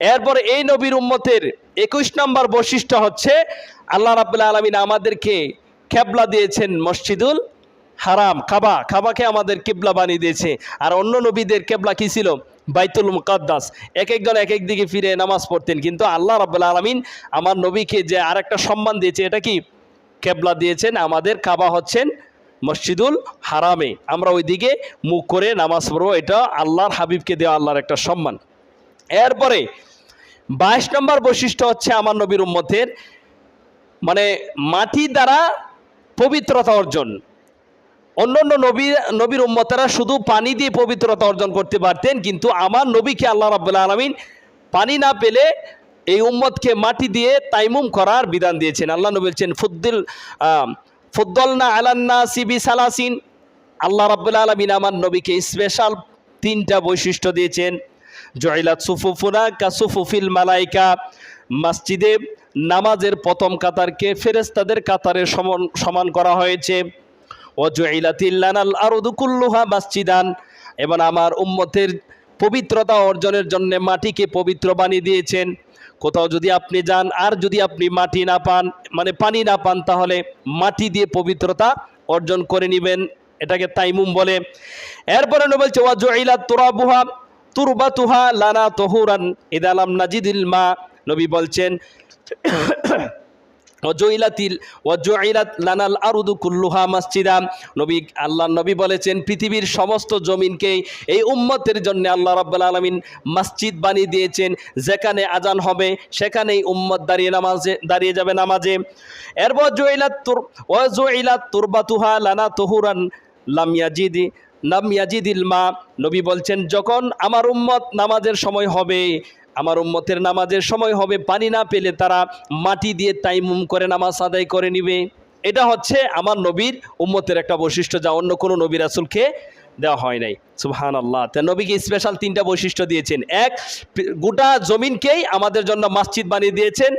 এরপরে এই নবীর উম্মতের একুশ নম্বর বৈশিষ্ট্য হচ্ছে আল্লাহ রাবুল্লাহ আলমিন আমাদেরকে খেবলা দিয়েছেন মসজিদুল হারাম খাবা খাবাকে আমাদের কেবলা বানিয়ে দিয়েছে। আর অন্য নবীদের কেবলা কী ছিল? বাইতুল মুকাদ্দাস। এক একজন এক এক দিকে ফিরে নামাজ পড়তেন। কিন্তু আল্লাহ রাবুল্লাহ আলমিন আমার নবীকে যে আরেকটা সম্মান দিয়েছে, এটা কি? কেবলা দিয়েছেন। আমাদের কাবা হচ্ছেন মসজিদুল হারামে। আমরা ওই দিকে মুখ করে নামাজ পড়ব। এটা আল্লাহর হাবিবকে দেওয়া আল্লাহর একটা সম্মান। এরপরে বাইশ নম্বর বৈশিষ্ট্য হচ্ছে আমার নবীর উম্মতের মানে মাটি দ্বারা পবিত্রতা অর্জন। অন্যান্য নবী, নবীর উম্মতেরা শুধু পানি দিয়ে পবিত্রতা অর্জন করতে পারতেন, কিন্তু আমার নবীকে আল্লাহ রাবুল্লাহ আলমিন পানি না পেলে এই উম্মতকে মাটি দিয়ে তাইমুম করার বিধান দিয়েছেন। আল্লাহ নবী বলছেন, ফুদ্দিল ফুদ্দলনা আলান্না সিবি সালাসিন আল্লাহ রাবুল্লাহ আলমিন আমার নবীকে স্পেশাল তিনটা বৈশিষ্ট্য দিয়েছেন। জয়লাত সুফুফুনা কাসুফুফিল মালাইকা। মসজিদে নামাজের প্রথম কাতারকে ফেরেস্তাদের কাতারে সমান করা হয়েছে। ওয়াজুইলাতিল্লানাল আরদুকুল্লুহা মাসজিদান। এবং আমার উম্মতের পবিত্রতা অর্জনের জন্য মাটিকে পবিত্র বানিয়ে দিয়েছেন। কোথাও যদি আপনি যান, আর যদি আপনি মাটি না পান মানে পানি না পান, তাহলে মাটি দিয়ে পবিত্রতা অর্জন করে নেবেন। এটাকে তাইমুম বলে। এরপরে বলছে ওয়াজুইলা তুরবাতুহা লানা তহুরান ইদালাম নাজিদিল মা নবী বলছেন ওয়াজুইলাতিল ওয়াজুইলাত লানাল আরুদু কুল্লুহা মসজিদা নবী, আল্লাহ নবী বলেছেন, পৃথিবীর সমস্ত জমিনকে এই উম্মতের জন্য আল্লাহ রাব্বুল আলামিন মসজিদ বানিয়ে দিয়েছেন, যেখানে আজান হবে, সেখানেই উম্মত দাঁড়িয়ে নামাজে, দাঁড়িয়ে যাবে নামাজে। এরপর জুইলাত তুর ওয়াজুইলাত তুরবাতুহা লানা তহুরান, লাম ইয়াজিদি নাম ইয়াজিদিল মা। নবী বলছেন, যখন আমার উম্মত নামাজের সময় হবে, আমার উম্মতের নামাজের সময় হবে, পানি না পেলে তারা মাটি দিয়ে তাইমুম করে নামাজ আদায় করে নিবে। এটা হচ্ছে আমার নবীর উম্মতের একটা বৈশিষ্ট্য যা অন্য কোনো নবী রাসুলকে দেওয়া হয় নাই। সুবহান আল্লাহ তা নবীকে স্পেশাল তিনটা বৈশিষ্ট্য দিয়েছেন। এক গোটা জমিনকেই আমাদের জন্য মসজিদ বানিয়ে দিয়েছেন।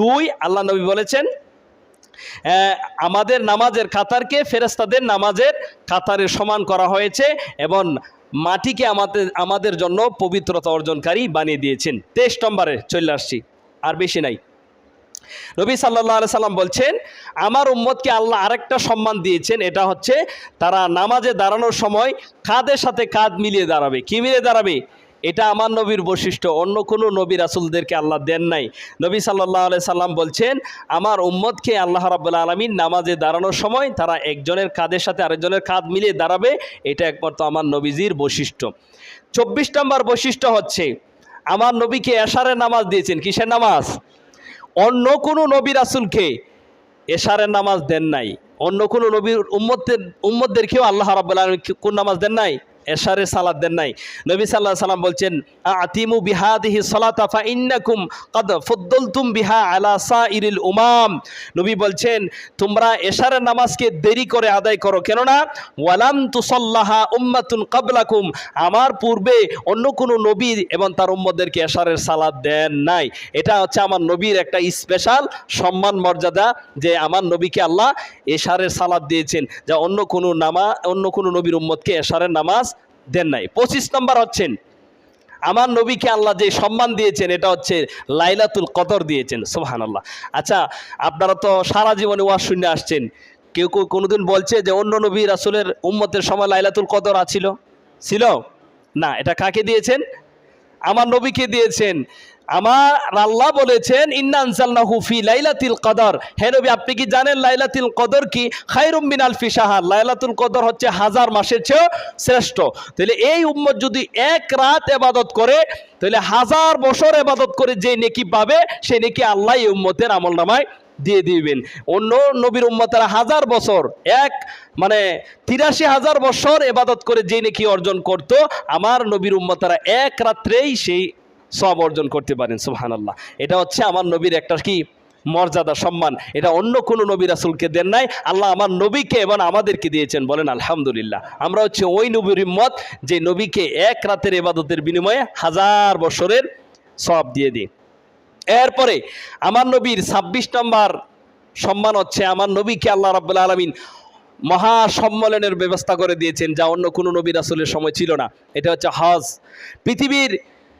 দুই, আল্লাহ নবী বলেছেন আমাদের নামাজের কাতারকে ফেরেস্তাদের নামাজের কাতারের সমান করা হয়েছে এবং মাটিকে আমাদের আমাদের জন্য পবিত্রতা অর্জনকারী বানিয়ে দিয়েছেন। তেইশ নম্বরে চলে আসছি, আর বেশি নাই। নবী সাল্লাহ সাল্লাম বলছেন, আমার উম্মতকে আল্লাহ আরেকটা সম্মান দিয়েছেন, এটা হচ্ছে তারা নামাজে দাঁড়ানোর সময় কাঁধের সাথে কাঁধ মিলিয়ে দাঁড়াবে? কি মিলিয়ে দাঁড়াবে? এটা আমার নবীর বৈশিষ্ট্য। অন্য কোনো নবী রাসুলদেরকে আল্লাহ দেন নাই। নবী সাল্লাহ আলাই সাল্লাম বলছেন, আমার উম্মদকে আল্লাহ রাবুল্লাহ আলমিন নামাজে দাঁড়ানোর সময় তারা একজনের কাঁধের সাথে আরেকজনের কাঁধ মিলিয়ে দাঁড়াবে। এটা একমাত্র আমার নবীজির বৈশিষ্ট্য। চব্বিশ নম্বর বৈশিষ্ট্য হচ্ছে, আমার নবীকে এশারের নামাজ দিয়েছেন। কিসের নামাজ? অন্য কোনো নবী রাসুলকে এশারের নামাজ দেন নাই। অন্য কোনো নবীর উম্মতের, উম্মতদেরকেও আল্লাহ রাব্বুল আলামিন কোন নামাজ দেন নাই? এশারের সালাদ দেন নাই। নবী সাল্লাহ সাল্লাম বলছেন, আতিমু বিহাদিহি সলাতা ফা ইন্নাকুম কদ ফুদ্দলতুম বিহা আলা সাইরিল উমাম। নবী বলছেন, তোমরা এশারের নামাজকে দেরি করে আদায় করো, কেননা ওয়ালাম তুসল্লাহা উম্মাতুন কাবলাকুম। আমার পূর্বে অন্য কোনো নবী এবং তার উম্মদেরকে এশারের সালাদ দেন নাই। এটা হচ্ছে আমার নবীর একটা স্পেশাল সম্মান, মর্যাদা যে আমার নবীকে আল্লাহ এশারের সালাদ দিয়েছেন, যা অন্য কোনো নামা, অন্য কোনো নবীর উম্মতকে এশারের নামাজ দেন নাই। পঁচিশ নম্বর হচ্ছেন, আমার নবীকে আল্লাহ যে সম্মান দিয়েছেন, এটা হচ্ছে লাইলাতুল কদর দিয়েছেন সোহান আল্লাহ আচ্ছা আপনারা তো সারা জীবনে ওয়াজ শূন্য আসছেন, কেউ কেউ কোনোদিন বলছে যে অন্য নবী রাসুলের উম্মতের সময় লাইলাতুল কদর আছিল? ছিল? না, এটা কাকে দিয়েছেন? আমার নবীকে দিয়েছেন? আমার আল্লাহ বলেছেন ইন্নানসাল্লাহু ফি লাইলাতিল কদর। হে নবী, আপনি কি জানেন লাইলাতুল কদর কি? খায়রুম মিন আলফি শাহার লাইলাতুল কদর হচ্ছে হাজার মাসের চেয়েও শ্রেষ্ঠ। তাহলে এই উম্মত যদি এক রাত এবাদত করে, তাহলে হাজার বছর এবাদত করে যে নেকি পাবে, সে নেকি আল্লাহ এই উম্মতের আমল নামায় দিয়ে দিবেন। অন্য নবীর উম্মতেরা হাজার বছর, এক মানে তিরাশি হাজার বছর এবাদত করে যে নাকি অর্জন করত, আমার নবীর উম্মতেরা এক রাত্রেই সেই সব অর্জন করতে পারেন সুহান আল্লাহ এটা হচ্ছে আমার নবীর একটা কি মর্যাদা, সম্মান। এটা অন্য কোনো নবী রাসুলকে দেন নাই, আল্লাহ আমার নবীকে এবং আমাদেরকে দিয়েছেন, বলেন আলহামদুলিল্লাহ। আমরা হচ্ছে ওই নবীর উম্মত যে নবীকে এক রাতের এবাদতের বিনিময়ে হাজার বছরের সব দিয়ে দিই। এরপরে আমার নবীর ছাব্বিশ নম্বর সম্মান হচ্ছে আমার নবীকে আল্লাহ রাবুল্লা আলমিন মহা সম্মেলনের ব্যবস্থা করে দিয়েছেন, যা অন্য কোনো নবী রাসুলের সময় ছিল না। এটা হচ্ছে হজ। পৃথিবীর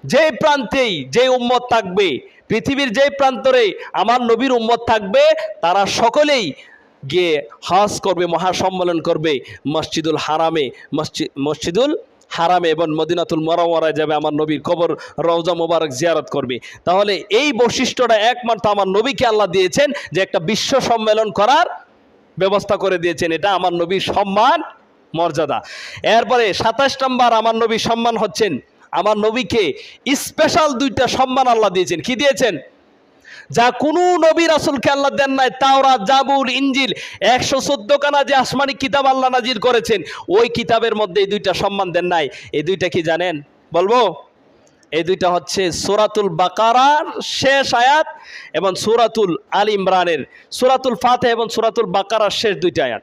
যে প্রান্তেই যে উম্মত থাকবে, পৃথিবীর যে প্রান্তরে আমার নবীর উম্মত থাকবে, তারা সকলেই গিয়ে হজ করবে মহাসম্মেলন করবে মসজিদুল হারামে। মসজিদ মসজিদুল হারামে এবং মদিনাতুল মরামরা যাবে আমার নবীর কবর, রওজা মোবারক জিয়ারত করবে। তাহলে এই বৈশিষ্ট্যটা একমাত্র আমার নবীকে আল্লাহ দিয়েছেন যে একটা বিশ্ব সম্মেলন করার ব্যবস্থা করে দিয়েছেন। এটা আমার নবীর সম্মান, মর্যাদা। এরপরে সাতাশ নম্বর, আমার নবীর সম্মান হচ্ছেন, আমার নবীকে স্পেশাল দুইটা সম্মান আল্লাহ দিয়েছেন। কি দিয়েছেন? যা কোনো নবী রাসুলকে আল্লাহ দেন নাই তাওরা জাবুল ইঞ্জিল একশো চোদ্দ কানা যে আসমানি কিতাব আল্লাহ নাজির করেছেন, ওই কিতাবের মধ্যে এই দুইটা সম্মান দেন নাই। এই দুইটা কি জানেন? বলব? এই দুইটা হচ্ছে সোরাতুল বাকারার শেষ আয়াত এবং সুরাতুল আল ইমরানের, সুরাতুল ফাতে এবং সুরাতুল বাকারার শেষ দুইটা আয়াত।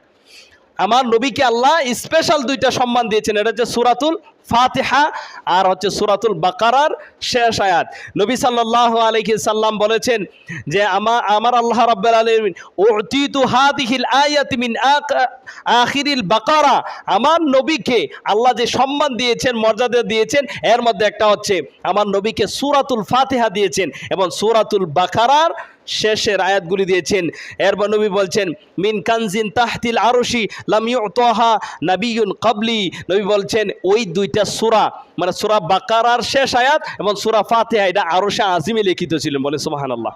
আমার নবীকে আল্লাহ স্পেশাল দুইটা সম্মান দিয়েছেন, এটা হচ্ছে সুরাতুল ফাতিহা আর হচ্ছে সুরাতুল বাকারার শেষ আয়াত। নবী সাল্লাহ আলহি সাল্লাম বলেছেন যে আমার আমার আল্লাহ রাব্বুল আলামিন, উতিতু হাদিহিল আয়াত মিন আক- আখিরিল বাকারা। আমার নবীকে আল্লাহ যে সম্মান দিয়েছেন, মর্যাদা দিয়েছেন, এর মধ্যে একটা হচ্ছে, আমার নবীকে সুরাতুল ফাতিহা দিয়েছেন এবং সুরাতুল বাকারার শেষের আয়াতগুলি দিয়েছেন। এরপর নবী বলছেন, মিন কানজিন তাহতিল আরশি লাম ইউতহা নাবিয়ুন কাবলি। নবী বলছেন, ওই দুইটা সূরা মানে সূরা বাকারার শেষ আয়াত এবং সুরা ফাতিহা, এটা আরশে আজিমে লিখিত ছিলেন বলে সুবহানাল্লাহ।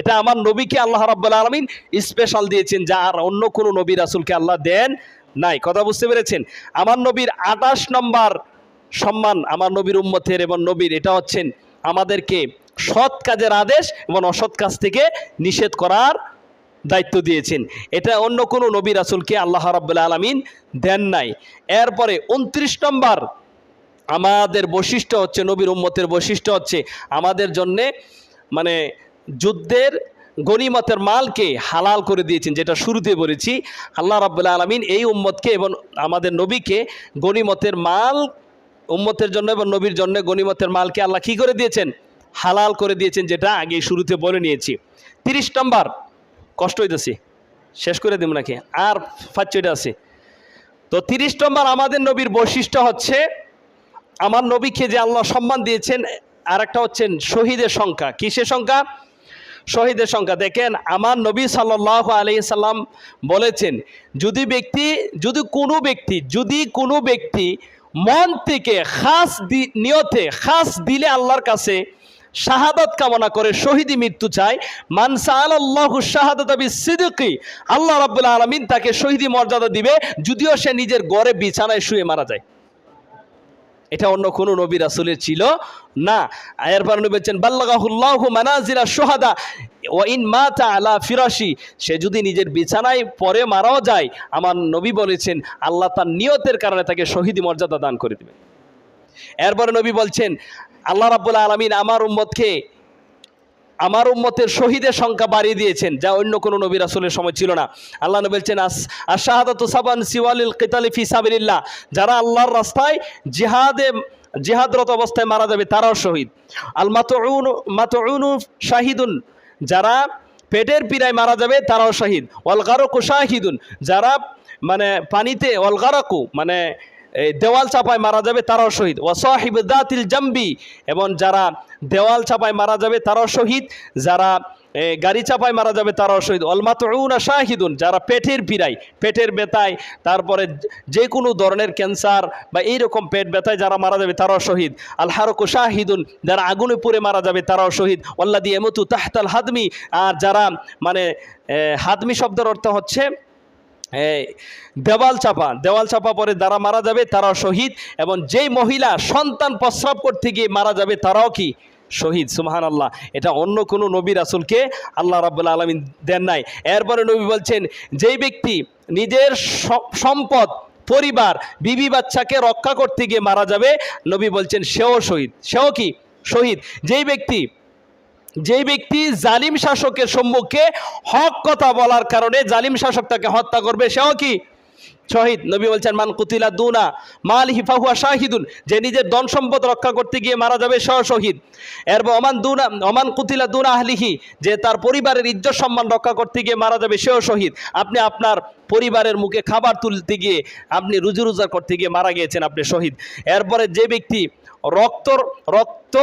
এটা আমার নবীকে আল্লাহ রাব্বুল আলামিন স্পেশাল দিয়েছেন, যা আর অন্য কোনো নবী রাসূলকে আল্লাহ দেন নাই। কথা বুঝতে পেরেছেন? আমার নবীর আঠাশ নম্বর সম্মান, আমার নবীর উম্মতের এবং নবীর, এটা হচ্ছেন আমাদেরকে সৎ কাজের আদেশ এবং অসৎ কাজ থেকে নিষেধ করার দায়িত্ব দিয়েছেন। এটা অন্য কোনো নবী রাসুলকে আল্লাহ রাব্বুল আলমিন দেন নাই। এরপরে উনত্রিশ নম্বর, আমাদের বৈশিষ্ট্য হচ্ছে, নবীর উম্মতের বৈশিষ্ট্য হচ্ছে আমাদের জন্যে মানে যুদ্ধের গনিমতের মালকে হালাল করে দিয়েছেন, যেটা শুরুতে বলেছি। আল্লাহ রাব্বুল আলমিন এই উম্মতকে এবং আমাদের নবীকে গনিমতের মাল, উম্মতের জন্য এবং নবীর জন্য গনিমতের মালকে আল্লাহ কী করে দিয়েছেন? হালাল করে দিয়েছেন যেটা আগে শুরুতে বলে নিয়েছি। তিরিশ নম্বর, কষ্ট হইতেছি। শেষ করে দেব নাকি? আর ফাচ্চটা আছে। তো তিরিশ নম্বর, আমাদের নবীর বৈশিষ্ট্য হচ্ছে, আমার নবীকে যে আল্লাহ সম্মান দিয়েছেন আর একটা হচ্ছেন শহীদের সংখ্যা। কিসের সংখ্যা? শহীদের সংখ্যা। দেখেন, আমার নবী সাল্লাহ আলি সাল্লাম বলেছেন, যদি ব্যক্তি, যদি কোনো ব্যক্তি, যদি কোনো ব্যক্তি মন থেকে খাস নিয়তে খাস দিলে আল্লাহর কাছে শাহাদাত কামনা করে শহীদি মৃত্যু চায়। মানসা আল্লাহ শাহাদাত সিদ্দিকি আল্লাহ রাব্বুল আলমিন তাকে শহীদি মর্যাদা দিবে, যদিও সে নিজের গড়ে বিছানায় শুয়ে মারা যায়। এটা অন্য কোনো নবী রাসুলের ছিল না। এরপর নবী বলছেন, বাল্লাগাহুল্লাহু মানাজিরা সোহাদা ও ইন মাতা আলা ফিরাসি সে যদি নিজের বিছানায় পরে মারাও যায়, আমার নবী বলেছেন, আল্লাহ তার নিয়তের কারণে তাকে শহীদি মর্যাদা দান করে দেবেন। এরপরে নবী বলছেন আল্লাহ রাব্বুল আলমিন আমার উম্মতকে, আমার উম্মতের শহীদের সংখ্যা বাড়িয়ে দিয়েছেন, যা অন্য কোনো নবী রাসুলের সময় ছিল না। আল্লাহ নবী বলছেন, আস আর শাহাদাত সাবান সিওয়ালিল কিতালি ফি যারা আল্লাহর রাস্তায় জিহাদে, জিহাদরত অবস্থায় মারা যাবে, তারাও শহীদ। আল মাতউন, মাতউনু শাহিদুন, যারা পেটের পীড়ায় মারা যাবে, তারাও শহীদ। অলগারকু শাহিদুন, যারা মানে পানিতে অলগারকু মানে দেওয়াল চাপায় মারা যাবে তারাও শহীদ। ও সাহিব দাতিল জাম্বি, এবং যারা দেওয়াল চাপায় মারা যাবে তারাও শহীদ, যারা গাড়ি চাপায় মারা যাবে তারাও শহীদ। অলমাতুনা শাহিদুন, যারা পেটের পীড়ায়, পেটের ব্যথায়, তারপরে যে কোনো ধরনের ক্যান্সার বা এইরকম পেট ব্যথায় যারা মারা যাবে তারাও শহীদ। আল হারকু শাহিদুন, যারা আগুনে পুড়ে মারা যাবে তারাও শহীদ। ওল্লা দিয়ে এমতু তাহতাল হাদমি, আর যারা মানে হাদমি শব্দের অর্থ হচ্ছে দেওয়াল চাপা দেওয়াল চাপা পরে যারা মারা যাবে তারাও শহীদ এবং যেই মহিলা সন্তান প্রস্রাব করতে গিয়ে মারা যাবে তারাও কি? শহীদ সুমাহান আল্লাহ এটা অন্য কোনো নবী রাসুলকে আল্লাহ রাবুল্লা আলমিন দেন নাই। এরপরে নবী বলছেন, যেই ব্যক্তি নিজের সম্পদ, পরিবার, বিবি বাচ্চাকে রক্ষা করতে গিয়ে মারা যাবে, নবী বলছেন, সেও শহীদ। সেও কি? শহীদ। যেই ব্যক্তি যেই ব্যক্তি জালিম শাসকের সম্মুখে হক কথা বলার কারণে জালিম শাসক তাকে হত্যা করবে, সেও কি? শহীদ। নবী বলছেন, মান কুতিলা দুনা মাল হিফাহুয়া শাহিদুন। যে নিজের ধন সম্পদ রক্ষা করতে গিয়ে মারা যাবে সহ শহীদ। এরপর অমান দুনা অমান কুতিলা দুনা আহলিহি। যে তার পরিবারের ইজ্জত সম্মান রক্ষা করতে গিয়ে মারা যাবে, সেও শহীদ। আপনি আপনার পরিবারের মুখে খাবার তুলতে গিয়ে আপনি রুজি রোজগার করতে গিয়ে মারা গিয়েছেন, আপনি শহীদ। এরপরে যে ব্যক্তি রক্ত রক্ত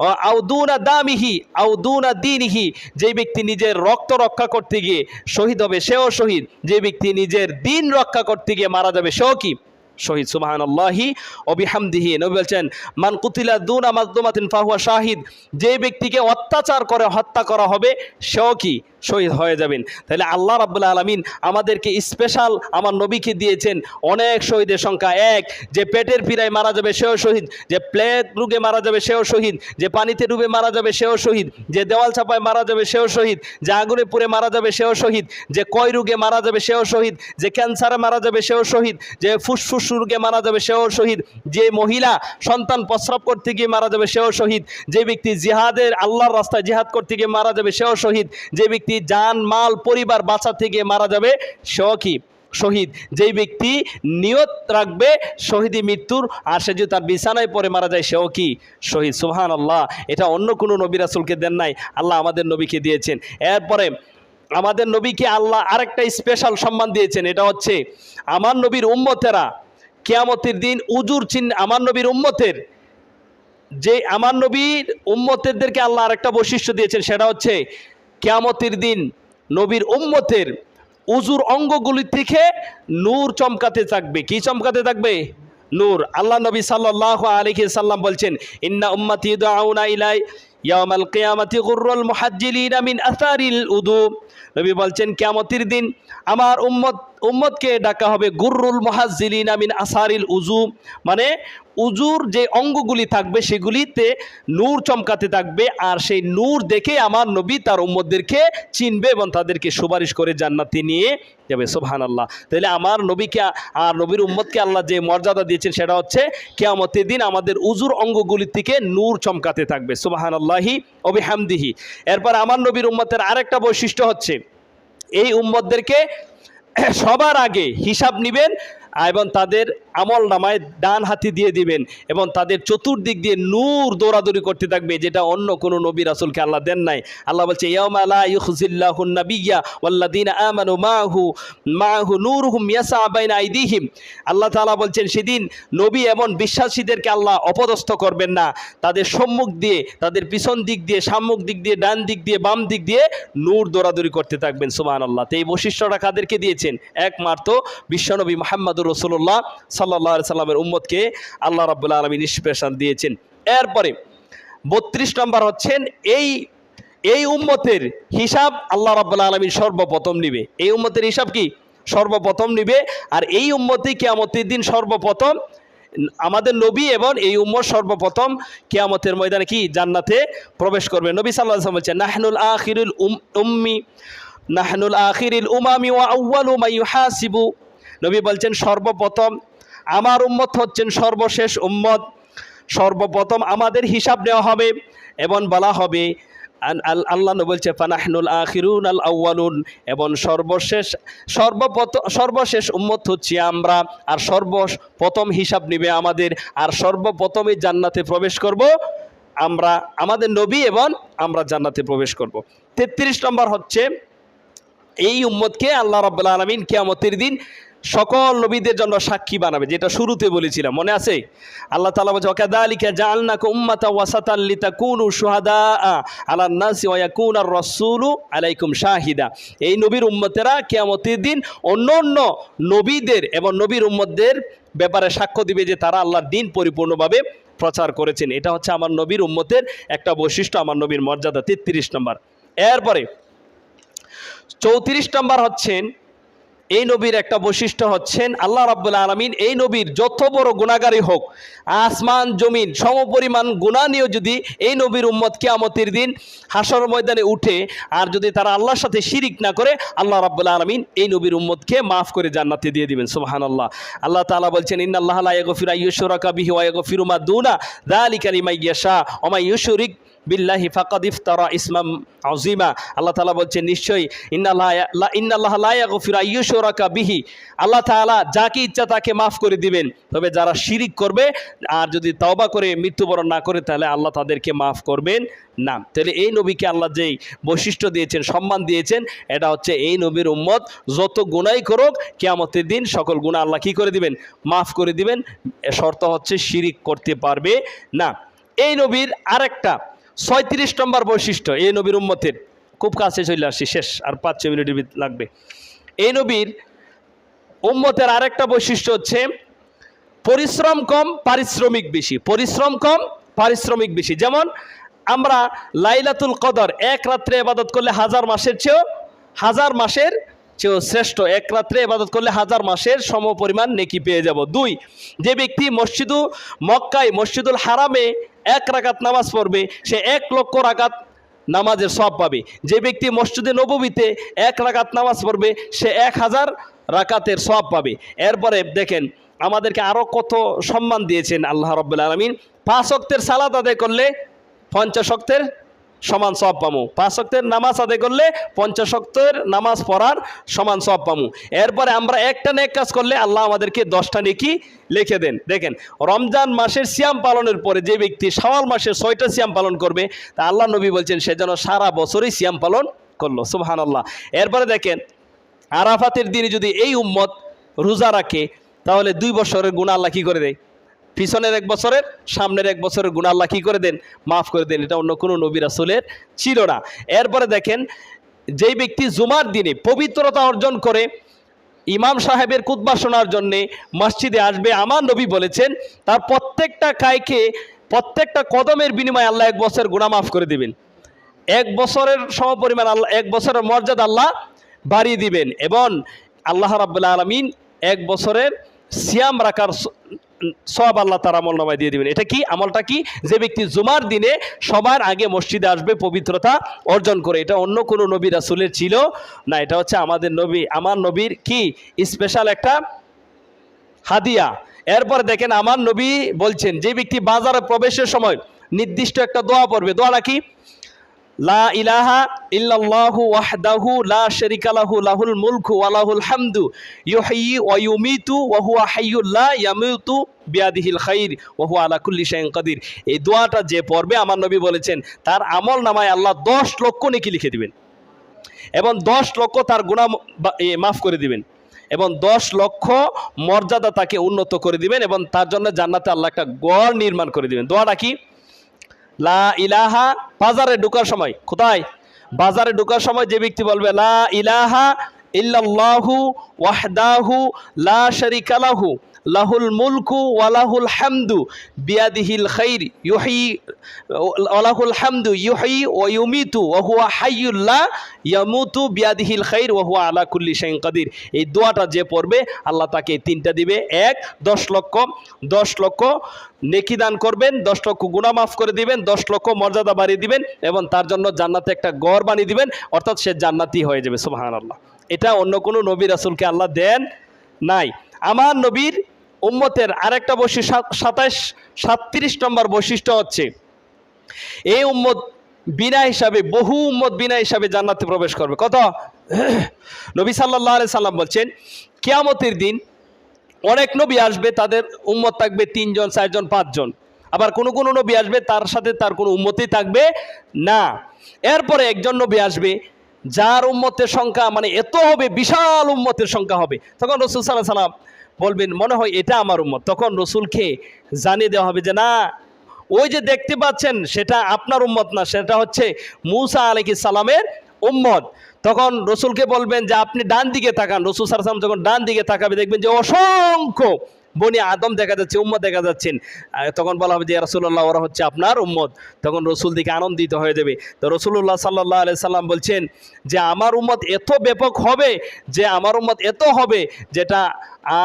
আউদুনা দামিহি আউদুনা দিনহি। যে ব্যক্তি নিজের রক্ত রক্ষা করতে গিয়ে শহীদ হবে, সেও শহীদ। যে ব্যক্তি নিজের দিন রক্ষা করতে গিয়ে মারা যাবে, সেও কি? শহীদ। সুবাহান আল্লাহি অবিহামদিহি নবী বলছেন, মান কুতিলা দুনা মাজদুমাতিন ফাহুয়া শাহিদ। যে ব্যক্তিকে অত্যাচার করে হত্যা করা হবে, সেও কি? শহীদ হয়ে যাবেন তাহলে আল্লাহ রাবুল্লাহ আলমিন আমাদেরকে স্পেশাল আমার নবীকে দিয়েছেন অনেক শহীদের সংখ্যা এক যে পেটের পীড়ায় মারা যাবে সেও শহীদ যে প্লেগ রোগে মারা যাবে সেও শহীদ যে পানিতে ডুবে মারা যাবে সেও শহীদ যে দেওয়াল ছাপায় মারা যাবে সেও শহীদ যে আগুনে পুড়ে মারা যাবে সেও শহীদ যে কয় রোগে মারা যাবে সেও শহীদ যে ক্যান্সারে মারা যাবে সেও শহীদ যে ফুসফুস রোগে মারা যাবে সেও শহীদ যে মহিলা সন্তান প্রস্রাব করতে গিয়ে মারা যাবে সেও শহীদ যে ব্যক্তি জিহাদের আল্লাহর রাস্তায় জিহাদ করতে গিয়ে মারা যাবে সেও শহীদ যে ব্যক্তি যান, মাল, পরিবার বাঁচাতে থেকে মারা যাবে কি শহীদ। যেই ব্যক্তি নিয়ত রাখবে শহীদি মৃত্যুর, আর সে যদি তার বিছানায় পরে মারা যায় সেও কি শহীদ। সুহান আল্লাহ এটা অন্য কোনো নবী রাসুলকে দেন নাই, আল্লাহ আমাদের নবীকে দিয়েছেন। এরপরে আমাদের নবীকে আল্লাহ আরেকটা স্পেশাল সম্মান দিয়েছেন, এটা হচ্ছে আমার নবীর উম্মতেরা কেয়ামতের দিন উজুর চিহ্ন, আমার নবীর উম্মতের, যে আমার নবীর উম্মতেরদেরকে আল্লাহ আরেকটা বৈশিষ্ট্য দিয়েছেন, সেটা হচ্ছে কেয়ামতের দিন নবীর উম্মতের উজুর অঙ্গগুলি থেকে নূর চমকাতে থাকবে। কি চমকাতে থাকবে? নূর। আল্লাহ নবী সাল্লাহ আলিহি সাল্লাম বলছেন, ইন্না উম্মতি দাউনা ইলাই ইয়ামাল কেয়ামতি গুরুল মুহাজ্জিলিনা মিন আসারিল উদু। নবী বলছেন, কিয়ামতের দিন আমার উম্মত, উম্মতকে ডাকা হবে গুররুল মুহাজ্জিলিনা মিন আসারিল উজু মানে উজুর যে অঙ্গগুলি থাকবে সেগুলিতে নূর চমকাতে থাকবে, আর সেই নূর দেখে আমার নবী তার উম্মতদেরকে চিনবে এবং তাদেরকে সুপারিশ করে জান্নাতি নিয়ে যাবে। সোহান আল্লাহ তাহলে আমার নবীকে আর নবীর উম্মতকে আল্লাহ যে মর্যাদা দিয়েছেন সেটা হচ্ছে, কেয়ামতের দিন আমাদের উজুর অঙ্গগুলির থেকে নূর চমকাতে থাকবে। সুবাহান আল্লাহি অবিহামদিহি। এরপর আমার নবীর উম্মতের আরেকটা বৈশিষ্ট্য হচ্ছে এই উম্মতদেরকে সবার আগে হিসাব নিবেন এবং তাদের আমল নামায় ডান হাতি দিয়ে দিবেন এবং তাদের চতুর্দিক দিয়ে নূর দৌড়াদৌড়ি করতে থাকবে, যেটা অন্য কোনো নবী রাসুলকে আল্লাহ দেন নাই। আল্লাহ বলছে আল্লাহ তালা বলছেন, সেদিন নবী এবং বিশ্বাসীদেরকে আল্লাহ অপদস্থ করবেন না। তাদের সম্মুখ দিয়ে, তাদের পিছন দিক দিয়ে সাম্মুখ দিক দিয়ে, ডান দিক দিয়ে, বাম দিক দিয়ে নূর দৌড়াদৌড়ি করতে থাকবেন। সুবহান আল্লাহ তো এই বৈশিষ্ট্যটা কাদেরকে দিয়েছেন? একমাত্র বিশ্বনবী মোহাম্মদুর রসুল্লাহ সাল্লাহ সাল্লামের উম্মতকে আল্লাহ রাবুল্লাহ আলমী নিষ্পেষণ দিয়েছেন। এরপরে বত্রিশ নম্বর হচ্ছেন, এই এই উম্মতের হিসাব আল্লাহ রাবুল্লাহ আলমী সর্বপ্রথম নিবে। এই উম্মতের হিসাব কি? সর্বপ্রথম নিবে। আর এই উম্মতই কেয়ামতের দিন সর্বপ্রথম, আমাদের নবী এবং এই উম্মত সর্বপ্রথম কেয়ামতের ময়দানে কি? জান্নাতে প্রবেশ করবে। নবী সাল্লাহ বলছেন, নাহনুল আখিরুল উম, উম্মি, নাহনুল আখিরিল উমামি ওয়া আউ্বালু মাইহাসিবু নবী বলছেন, সর্বপ্রথম আমার উম্মত হচ্ছেন সর্বশেষ উম্মত। সর্বপ্রথম আমাদের হিসাব নেওয়া হবে এবং বলা হবে আল্লাহ বলছে, ফানাহনুল আখিরুন আল আউ্বালুন এবং সর্বশেষ সর্বপ্রথম সর্বশেষ উম্মত হচ্ছি আমরা, আর সর্বপ্রথম হিসাব নিবে আমাদের, আর সর্বপ্রথমে জান্নাতে প্রবেশ করব আমরা, আমাদের নবী এবং আমরা জান্নাতে প্রবেশ করব। তেত্রিশ নম্বর হচ্ছে, এই উম্মতকে আল্লাহ রাব্বুল আলমিন কিয়ামতের দিন সকল নবীদের জন্য সাক্ষী বানাবে, যেটা শুরুতে বলেছিলাম, মনে আছে? আল্লাহ তালা বলছে ওকাদালিকা জাআলনাকা উম্মাতা ওয়াসাতাল কুন শুহাদা আল্লাহ নাসি ওয়া কুন আর-রাসূলু আলাইকুম শাহিদা। এই নবীর উম্মতেরা কিয়ামতের দিন অন্য অন্য নবীদের এবং নবীর উম্মতদের ব্যাপারে সাক্ষ্য দিবে যে তারা আল্লাহর দিন পরিপূর্ণভাবে প্রচার করেছেন। এটা হচ্ছে আমার নবীর উম্মতের একটা বৈশিষ্ট্য, আমার নবীর মর্যাদা, তেত্রিশ নম্বর। এরপরে চৌত্রিশ নম্বর হচ্ছেন এই নবীর একটা বৈশিষ্ট্য হচ্ছেন, আল্লাহ রাব্বুল আলমিন এই নবীর যত বড় গুণাগারী হোক, আসমান, জমিন, সমপরিমাণ গুণা নিয়েও যদি এই নবীর উম্মত কিয়ামতের দিন হাসর ময়দানে উঠে আর যদি তারা আল্লাহর সাথে শিরিক না করে, আল্লাহ রাব্বুল আলমিন এই নবীর উম্মতকে মাফ করে জান্নাতে দিয়ে দিবেন সুবাহান আল্লাহ আল্লাহ তালা বলছেন ইন্না আল্লাহ গফির আইয়ুসরা কাবিহি ওয়া গফিরুমা দুনা দালিকা লিমাই ইয়াশা ওমা ইউশরিক বিল্লাহি ফাকাদ ইফতারা ইসমাম আজিমা আল্লাহ তাআলা বলছেন, নিশ্চয়ই ইন্নাল্লাহ ইন্নাল্লাহ লা ইয়াগফিরু আইয়ুশরাকা বিহি। আল্লাহ তাআলা যাকে ইচ্ছা তাকে মাফ করে দিবেন। তবে যারা শিরিক করবে আর যদি তওবা করে, মৃত্যুবরণ না করে, তাহলে আল্লাহ তাদেরকে মাফ করবেন না। তাহলে এই নবীকে আল্লাহ যেই বৈশিষ্ট্য দিয়েছেন, সম্মান দিয়েছেন, এটা হচ্ছে এই নবীর উম্মত। যত গুণাই করুক, কেয়ামতের দিন সকল গুণা আল্লাহ কি করে দিবেন? মাফ করে দিবেন। শর্ত হচ্ছে, শিরিক করতে পারবে না। এই নবীর আরেকটা ছয়ত্রিশ নম্বর বৈশিষ্ট্য, এই নবীর উম্মতের। খুব কাছে চলে আসছি শেষ, আর পাঁচ ছ মিনিটের ভিত- লাগবে। এই নবীর উম্মতের আরেকটা বৈশিষ্ট্য হচ্ছে, পরিশ্রম কম, পারিশ্রমিক বেশি। পরিশ্রম কম, পারিশ্রমিক বেশি। যেমন, আমরা লাইলাতুল কদর, এক রাত্রে আবাদত করলে হাজার মাসের চেয়েও হাজার মাসের চেয়েও শ্রেষ্ঠ এক রাত্রে ইবাদত করলে হাজার মাসের সম পরিমাণ নেকি পেয়ে যাব। দুই, যে ব্যক্তি মসজিদু মক্কায় মসজিদুল হারামে এক রাকাত নামাজ পড়বে, সে এক লক্ষ রাকাত নামাজের সব পাবে। যে ব্যক্তি মসজিদে নববীতে এক রাকাত নামাজ পড়বে, সে এক হাজার রাকাতের সব পাবে। এরপরে দেখেন, আমাদেরকে আরও কত সম্মান দিয়েছেন আল্লাহ রব্বুল আলমিন। পাঁচ অক্তের সালাদ আদায় করলে পঞ্চাশ অক্তের সমান সব পামু। পাঁচ শক্তের নামাজ আদায় করলে পঞ্চাশ অক্তের নামাজ পড়ার সমান সব পামু। এরপরে আমরা একটা নেক কাজ করলে আল্লাহ আমাদেরকে দশটা নেকি লিখে দেন। দেখেন, রমজান মাসের সিয়াম পালনের পরে যে ব্যক্তি শাওয়াল মাসের ছয়টা সিয়াম পালন করবে, তা আল্লাহ নবী বলছেন, সে যেন সারা বছরই সিয়াম পালন করল। সুবহান আল্লাহ এরপরে দেখেন, আরাফাতের দিনে যদি এই উম্মত রোজা রাখে, তাহলে দুই বছরের গুণা আল্লাহ কী করে দেয়? পিছনের এক বছরের, সামনের এক বছরের গুণ আল্লাহ কী করে দেন? মাফ করে দেন। এটা অন্য কোনো নবী রাসুলের ছিল না। এরপরে দেখেন, যেই ব্যক্তি জুমার দিনে পবিত্রতা অর্জন করে, ইমাম সাহেবের কুতবা শোনার জন্যে মসজিদে আসবে, আমার নবী বলেছেন, তার প্রত্যেকটা কায়কে, প্রত্যেকটা কদমের বিনিময়ে আল্লাহ এক বছর গুণা মাফ করে দিবেন। এক বছরের সমপরিমাণ আল্লাহ, এক বছরের মর্যাদা আল্লাহ বাড়িয়ে দিবেন। এবং আল্লাহ রাবুল্লাহ আলমিন এক বছরের সিয়াম রাখার সব আল্লাহ তার আমল নামায় দিয়ে দিবেন। এটা কি? আমলটা কি? যে ব্যক্তি জুমার দিনে সবার আগে মসজিদে আসবে, পবিত্রতা অর্জন করে। এটা অন্য কোনো নবী রাসুলের ছিল না। এটা হচ্ছে আমাদের নবী। আমার নবীর কি? স্পেশাল একটা হাদিয়া। এরপর দেখেন, আমার নবী বলছেন, যে ব্যক্তি বাজারে প্রবেশের সময় নির্দিষ্ট একটা দোয়া পড়বে। দোয়াটা কি? লা ইলাহা ইল্লাল্লাহু ওয়াহদাহু লা শারিকা লাহু, লাহুল মুলকু ওয়া লাহুল হামদু। ইউহয়ি ওয়া ইউমিতু ওয়া হুয়া হাইয়্যুল লা ইয়ামুতু বিয়াদিহিল খাইর ওয়া হুয়া আলা কুল্লি শাইইন কাদির। এই দোয়াটা যে পড়বে, আমার নবী বলেছেন, তার আমল নামায় আল্লাহ 10 লক্ষ নেকি লিখে দিবেন। এবং দশ লক্ষ তার গুণা মাফ করে দিবেন। এবং দশ লক্ষ মর্যাদা তাকে উন্নত করে দিবেন এবং তার জন্য জান্নাতে আল্লাহ একটা গড় নির্মাণ করে দিবেন। দোয়াটা কি? লা ইলাহা, বাজারে ঢুকার সময় কোথায় বাজারে ঢুকার সময় যে ব্যক্তি বলবে, লা ইলাহা ইল্লাল্লাহু ওয়াহদাহু লা শারিকা লাহু লাহুল মুলকু ওয়ালাহুল হামদু বিয়াদিহিল খাইর, ইউহি ওয়ালাহুল হামদু ইউহি ও ইউমিতু ওয়া হুয়া হাইয়ুল্লাহ ইয়ামুতু বিয়াদিহিল খাইর ওয়া হুয়া আলা কুল্লি শাইইন কাদির। এই দোয়াটা যে পড়বে, আল্লাহ তাকে এই তিনটা দিবে। এক, দশ লক্ষ দশ লক্ষ নেকি দান করবেন, দশ লক্ষ গুণা মাফ করে দিবেন, দশ লক্ষ মর্যাদা বাড়িয়ে দিবেন এবং তার জন্য জান্নাতে একটা গড় বানিয়ে দিবেন, অর্থাৎ সে জান্নাতি হয়ে যাবে সুবাহান আল্লাহ এটা অন্য কোনো নবী রাসুলকে আল্লাহ দেন নাই। আমার নবীর উম্মতের আরেকটা বৈশিষ্ট্য সাতাইশ, সাতত্রিশ নম্বর বৈশিষ্ট্য হচ্ছে, এই উম্মত বিনা হিসাবে, বহু উম্মত বিনা হিসাবে জান্নাতে প্রবেশ করবে। কত? নবী সাল্লাহ আলি সাল্লাম বলছেন, কিয়ামতের দিন অনেক নবী আসবে, তাদের উম্মত থাকবে তিনজন, চারজন, পাঁচজন। আবার কোনো কোনো নবী আসবে, তার সাথে তার কোনো উম্মতই থাকবে না। এরপরে একজন নবী আসবে, যার উম্মতের সংখ্যা মানে এত হবে, বিশাল উম্মতের সংখ্যা হবে। তখন রসুল সাল্লাহ সাল্লাম বলবেন, মনে হয় এটা আমার উম্মত। তখন রসুলকে জানিয়ে দেওয়া হবে যে, না, ওই যে দেখতে পাচ্ছেন, সেটা আপনার উম্মত না, সেটা হচ্ছে মুসা আলাইকি সালামের উম্মত। তখন রসুলকে বলবেন যে, আপনি ডান দিকে তাকান। রসুল সালাম যখন ডান দিকে তাকাবে, দেখবেন যে অসংখ্য বনি আদম দেখা যাচ্ছে, উম্মত দেখা যাচ্ছেন। তখন বলা হবে যে রসুল্লাহ ওরা হচ্ছে আপনার উম্মত। তখন রসুল দিকে আনন্দিত হয়ে যাবে। তো রসুল্লাহ সাল্লাহ আলাই সাল্লাম বলছেন যে, আমার উম্মত এত ব্যাপক হবে যে, আমার উম্মত এত হবে যেটা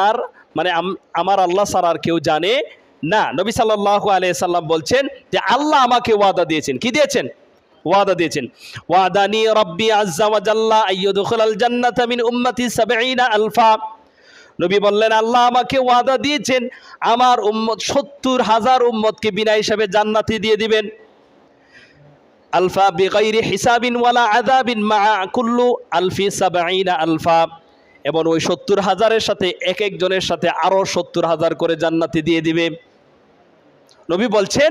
আর মানে আমার আল্লাহ সার আর কেউ জানে না। নবী সাল্লাহ আলিয়া সাল্লাম বলছেন যে, আল্লাহ আমাকে ওয়াদা দিয়েছেন। কি দিয়েছেন? ওয়াদা দিয়েছেন। ওয়াদানি রব্বি আজ্জা ওয়া জাল্লা আইয়ুদখিলাল জান্নাতা মিন উম্মতি 70 আলফা। নবী বললেন, আল্লাহ আমাকে ওয়াদা দিয়েছেন, আমার উম্মত সত্তর হাজার উম্মতকে বিনা হিসাবে জান্নাতি দিয়ে দিবেন। আলফা বেগাইরে হিসাবিন ওয়ালা আদাবিন মা কুল্লু আলফি সাবাইনা আলফা। এবং ওই সত্তর হাজারের সাথে এক একজনের সাথে আরও সত্তর হাজার করে জান্নাতি দিয়ে দিবে। নবী বলছেন,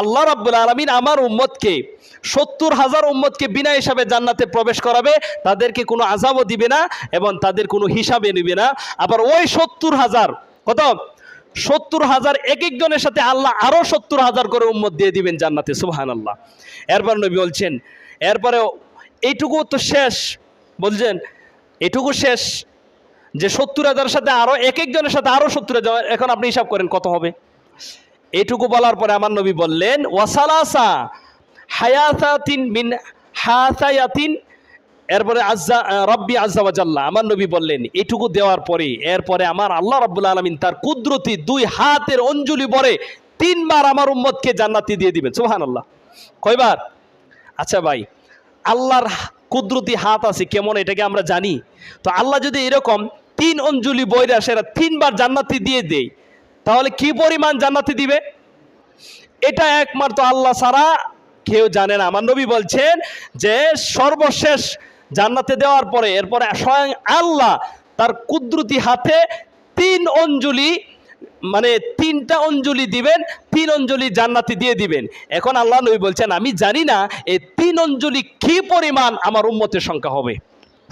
আল্লাহ রাব্বুল আলমিন আমার উম্মতকে সত্তর হাজার উম্মতকে বিনা হিসাবে জান্নাতে প্রবেশ করাবে, তাদেরকে কোনো আজাবও দিবে না এবং তাদের কোনো হিসাবে নেবে না। আবার ওই সত্তর হাজার, কত? সত্তর হাজার এক একজনের সাথে আল্লাহ আরও সত্তর হাজার করে উম্মত দিয়ে দিবেন জান্নাতে সুবহান আল্লাহ এরপর নবী বলছেন, এরপরে এইটুকু তো শেষ, বলছেন এটুকু শেষ, যে সত্তর হাজারের সাথে আরও এক একজনের সাথে আরও সত্তর হাজার, এখন আপনি হিসাব করেন কত হবে? এটুকু বলার পরে আমার নবী বললেন, ওয়াসালাসা হায়াতাতিন মিন হায়াতায়াতিন এরপরে আজ্জা, রব্বি আজ্জাওয়াজাল্লাহ আমার নবী বললেন, এটুকু দেওয়ার পরে, এরপরে আমার আল্লাহ রব্বুল আলমিন তার কুদরতি দুই হাতের অঞ্জলি বরে তিনবার আমার উম্মতকে জান্নাতি দিয়ে দিবেন। সুহান আল্লাহ কয়বার? আচ্ছা ভাই, আল্লাহর কুদরতি হাত আছে কেমন এটাকে আমরা জানি? তো আল্লাহ যদি এরকম তিন অঞ্জলি বইরা সেরা তিনবার জান্নাতি দিয়ে দেয় তাহলে কি পরিমাণ জান্নাতি দিবে? এটা একমাত্র আল্লাহ ছাড়া কেউ জানে না। আমার নবী বলছেন যে সর্বশেষ জান্নাতে দেওয়ার পরে, এরপরে স্বয়ং আল্লাহ তার কুদরতি হাতে তিন অঞ্জলি মানে তিনটা অঞ্জলি দিবেন, তিন অঞ্জলি জান্নাতি দিয়ে দিবেন। এখন আল্লাহ নবী বলছেন, আমি জানি না, এই তিন অঞ্জলি কি পরিমাণ আমার উম্মতের সংখ্যা হবে?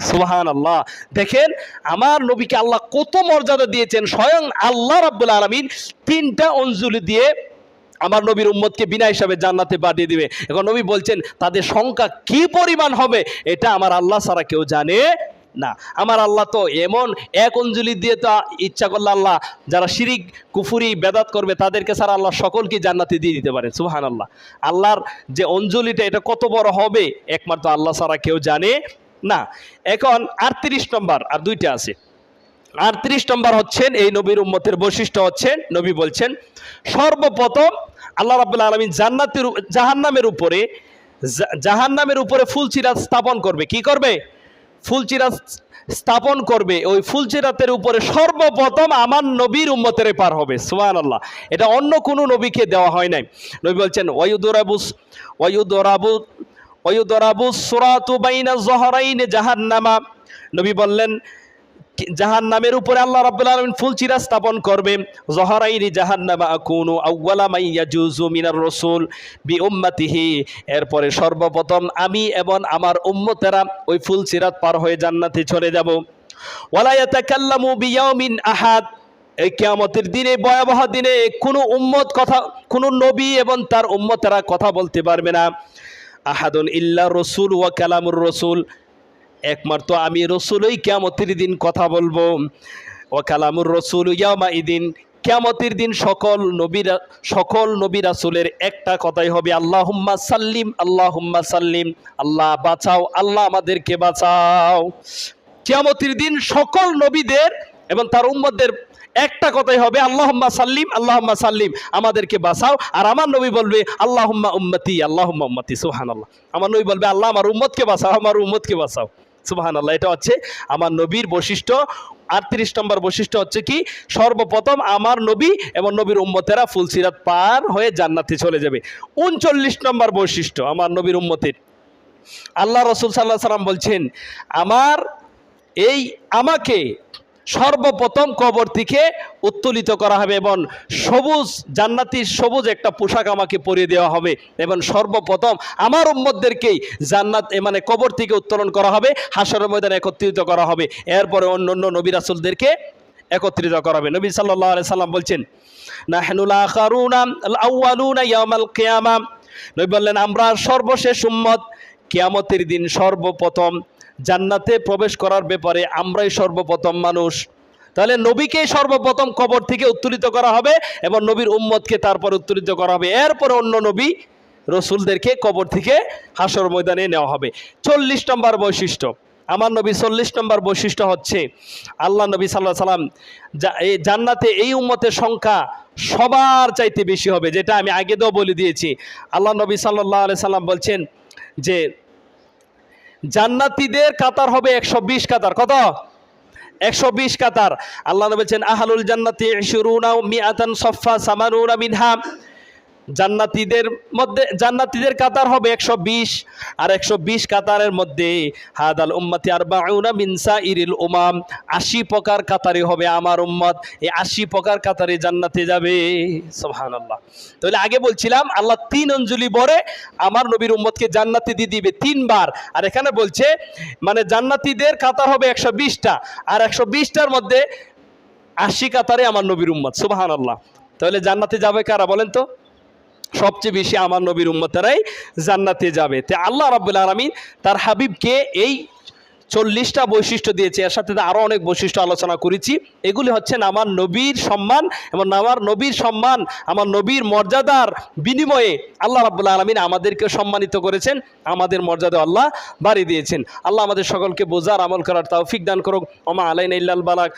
সুবাহান আল্লাহ দেখেন, আমার নবীকে আল্লাহ কত মর্যাদা দিয়েছেন। স্বয়ং আল্লাহ রাব্বুল আলমিন তিনটা অঞ্জলি দিয়ে আমার নবীর উম্মতকে বিনা হিসাবে জান্নাতে পাঠিয়ে দিবে। এখন নবী বলছেন, তাদের সংখ্যা কি পরিমাণ হবে, এটা আমার আল্লাহ ছাড়া কেউ জানে না। আমার আল্লাহ তো এমন এক অঞ্জলি দিয়ে তো ইচ্ছা করলে আল্লাহ, যারা শিরিক, কুফুরি, বেদাত করবে, তাদেরকে ছাড়া আল্লাহ সকলকে জান্নাতে দিয়ে দিতে পারে। সুহান আল্লাহ আল্লাহর যে অঞ্জলিটা, এটা কত বড় হবে, একমাত্র আল্লাহ ছাড়া কেউ জানে না, এখন আটত্রিশ নম্বর, আর দুইটা আছে। আটত্রিশ নম্বর হচ্ছেন, এই নবীর উম্মতের বৈশিষ্ট্য হচ্ছেন, নবী বলছেন, সর্বপ্রথম আল্লাহ রাবুল্লাহ আলমিন জান্নাতের, জাহান্নামের উপরে জাহান্নামের উপরে ফুলচিরাত স্থাপন করবে। কি করবে? ফুলচিরাত স্থাপন করবে। ওই ফুলচিরাতের উপরে সর্বপ্রথম আমার নবীর উম্মতের পার হবে। সুহান আল্লাহ এটা অন্য কোনো নবীকে দেওয়া হয় নাই। নবী বলছেন ওয়ুদরাবুস ওয়ুদরাবু ওয়ুদরাবু সুরাতু বাইনা জহরাইনে জাহান্নামা নবী বললেন জাহান নামের উপরে আল্লাহ রাব্বুল আলামিন ফুলচিরা স্থাপন করবে। জহরাইনি জাহান্নামা আকুনু আউওয়ালা মাই ইয়াজুজু মিনার রাসূল বি উম্মতিহি এরপরে সর্বপ্রথম আমি এবং আমার উম্মতেরা ওই ফুলচিরাত পার হয়ে জান্নাতে চলে যাব। ওয়ালা ইয়াতাকাল্লামু বিয়াউমিন আহাদ। এই কিয়ামতের দিনে, ভয়াবহ দিনে কোনো উম্মত কথা কোনো নবী এবং তার উম্মতেরা কথা বলতে পারবে না। আহাদুন ইল্লা রসুল ওয়া কালামুর রসুল। একমাত্র আমি রসুলই কেমতের দিন কথা বলব। ও কালামুর রসুল ইয়ামা ইদিন কেমতের দিন সকল নবীরা সকল নবী রাসুলের একটা কথাই হবে আল্লাহ হুম্মা সাল্লিম আল্লাহ হুম্মা সাল্লিম। আল্লাহ বাঁচাও, আল্লাহ আমাদেরকে বাঁচাও। কেমতের দিন সকল নবীদের এবং তার উম্মদের একটা কথাই হবে আল্লাহ সাল্লিম আল্লাহ সাল্লিম। আমাদেরকে বাঁচাও। আর আমার নবী বলবে আল্লাহ উম্মতি আল্লাহ উম্মতি সুহান আল্লাহ আমার নবী বলবে, আল্লাহ আমার উম্মতকে বাঁচাও, আমার উম্মতকে বাঁচাও। সুবাহান আল্লাহ এটা হচ্ছে আমার নবীর বৈশিষ্ট্য। আটত্রিশ নম্বর বৈশিষ্ট্য হচ্ছে কি? সর্বপ্রথম আমার নবী এবং নবীর উম্মতেরা ফুলসিরাত পার হয়ে জান্নাতে চলে যাবে। উনচল্লিশ নম্বর বৈশিষ্ট্য আমার নবীর উম্মতের। আল্লাহ রসুল সাল্লাহ সাল্লাম বলছেন, আমার এই আমাকে সর্বপ্রথম কবর থেকে উত্তোলিত করা হবে এবং সবুজ জান্নাতির সবুজ একটা পোশাক আমাকে পরিয়ে দেওয়া হবে এবং সর্বপ্রথম আমার উম্মতদেরকেই জান্নাত মানে কবর থেকে উত্তোলন করা হবে হাসরের ময়দানে একত্রিত করা হবে। এরপরে অন্য অন্য নবী রাসুলদেরকে একত্রিত করা হবে। নবী সাল্লাহ আলি সাল্লাম বলছেন নাহনুল আখারুনা আল আউয়ালুনা ইয়াউমাল কিয়ামা। নবী বললেন, আমরা সর্বশেষ উম্মত। কিয়ামতের দিন সর্বপ্রথম জান্নাতে প্রবেশ করার ব্যাপারে আমরাই সর্বপ্রথম মানুষ। তাহলে নবীকে সর্বপ্রথম কবর থেকে উত্তোলিত করা হবে এবং নবীর উম্মতকে তারপর উত্তোলিত করা হবে। এরপরে অন্য নবী রসুলদেরকে কবর থেকে হাসর ময়দানে নেওয়া হবে। চল্লিশ নম্বর বৈশিষ্ট্য। আমার নবী চল্লিশ নম্বর বৈশিষ্ট্য হচ্ছে, আল্লাহ নবী সাল্লাহ সাল্লাম এই জান্নাতে এই উম্মতের সংখ্যা সবার চাইতে বেশি হবে, যেটা আমি আগে তো বলে দিয়েছি। আল্লাহ নবী সাল্লাহ আলি সাল্লাম বলছেন যে জান্নাতীদের কাতার হবে একশো বিশ কাতার। কত? একশো বিশ কাতার। আল্লাহ বলছেন, আহালুল জান্নাতি শুরুনা মিয়াতান সফা সামানুনা মিনহা। জান্নাতীদের মধ্যে, জান্নাতীদের কাতার হবে একশো বিশ আর একশো বিশ কাতারের মধ্যে, হাদাল উম্মতি আর বাউনা মিনসা ইরিল উমাম। আশি প্রকার কাতারে হবে আমার উম্মত। এই আশি প্রকার কাতারে জান্নাতে যাবে। সোহান আল্লাহ তাহলে আগে বলছিলাম, আল্লাহ তিন অঞ্জলি বরে আমার নবীর উম্মতকে জান্নাতি দিয়ে দিবে তিনবার। আর এখানে বলছে মানে জান্নাতীদের কাতার হবে একশো বিশটা আর একশো বিশটার মধ্যে আশি কাতারে আমার নবীর উম্মত। সুবাহান আল্লাহ তাহলে জান্নাতে যাবে কারা বলেন তো? সবচেয়ে বেশি আমার নবীর উম্মতেরাই জান্নাতে যাবে। তে আল্লাহ রাব্বুল আলমিন তার হাবিবকে এই চল্লিশটা বৈশিষ্ট্য দিয়েছে। এর সাথে আরও অনেক বৈশিষ্ট্য আলোচনা করেছি। এগুলি হচ্ছেন আমার নবীর সম্মান এবং আমার নবীর সম্মান, আমার নবীর মর্যাদার বিনিময়ে আল্লাহ রাব্বুল আলমিন আমাদেরকে সম্মানিত করেছেন, আমাদের মর্যাদা আল্লাহ বাড়িয়ে দিয়েছেন। আল্লাহ আমাদের সকলকে বোঝার আমল করার তৌফিক দান করুক। ওমা আলাইন ইল্লাল বালাক।